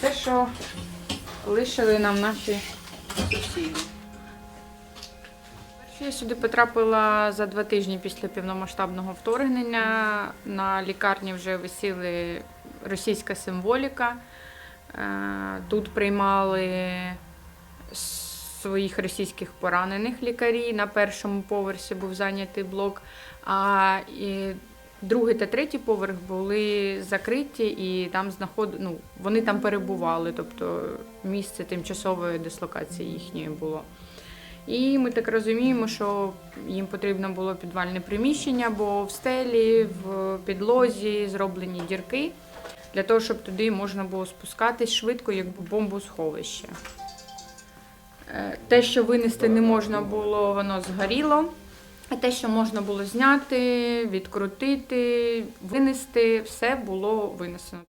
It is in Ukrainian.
Це що лишили нам наші сусіди. Я сюди потрапила за два тижні після повномасштабного вторгнення. На лікарні вже висіли російська символіка. Е, Тут приймали своїх російських поранених лікарі. На першому поверсі був зайнятий блок, а другий та третій поверх були закриті і там знаход... ну, вони там перебували, тобто місце тимчасової дислокації їхньої було. І ми так розуміємо, що їм потрібно було підвальне приміщення, бо в стелі, в підлозі зроблені дірки для того, щоб туди можна було спускатись швидко, як бомбосховище. Е, Те, що винести не можна було, воно згоріло. А те, що можна було зняти, відкрутити, винести, все було винесено.